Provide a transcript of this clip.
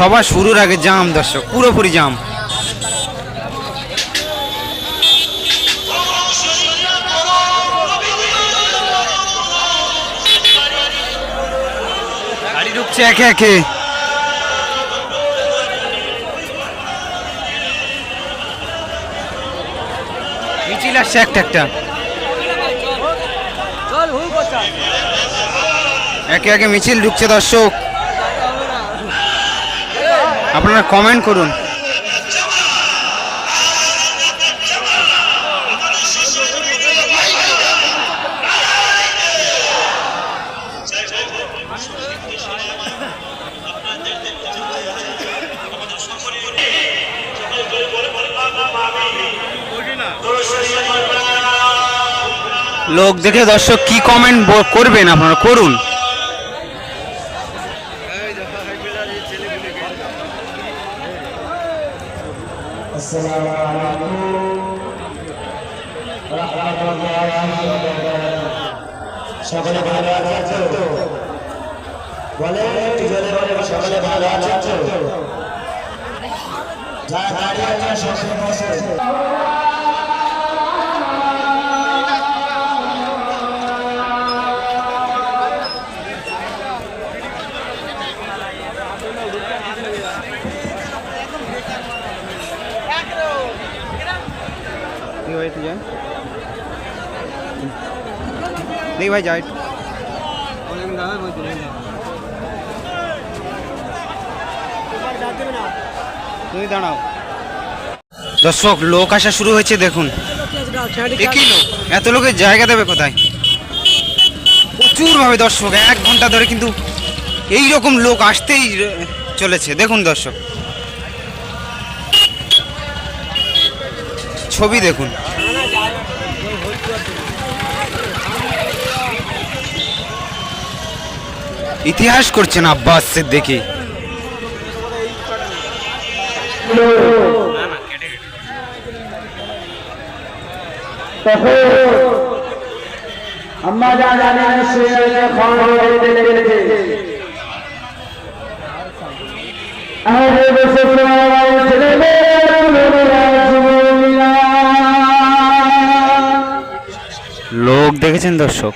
সবার শুরুর আগে জাম, দর্শক, পুরোপুরি জাম। ঢুকছে একে একে। মিছিল আসছে একটা একটা। একে একে মিছিল ঢুকছে, দর্শক। আপনারা কমেন্ট করুন। লোক দেখে দর্শক কি কমেন্ট করবেন আপনারা করুন। السلام عليكم ورحمة الله وبركاته সকলে ভালো আছেন তো বলে একটু জোরে বলে সকলে ভালো আছেন তো যারা দাঁড়িয়ে আছেন সকলে বসে দেখি ভাই তুই যায় দেখি ভাই তুমি দাঁড়াও দর্শক লোক আসা শুরু হয়েছে দেখুন একই এত লোকের জায়গা দেবে কোথায় প্রচুর ভাবে দর্শক, এক ঘণ্টা ধরে কিন্তু এই রকম লোক আসতেই চলেছে। দেখুন দর্শক। ছবি দেখুন। ইতিহাস করছেন আব্বাস সিদ্দিকি। আম্মা যা জানেন সে খাওয়া হয়ে দেখেছেন দর্শক?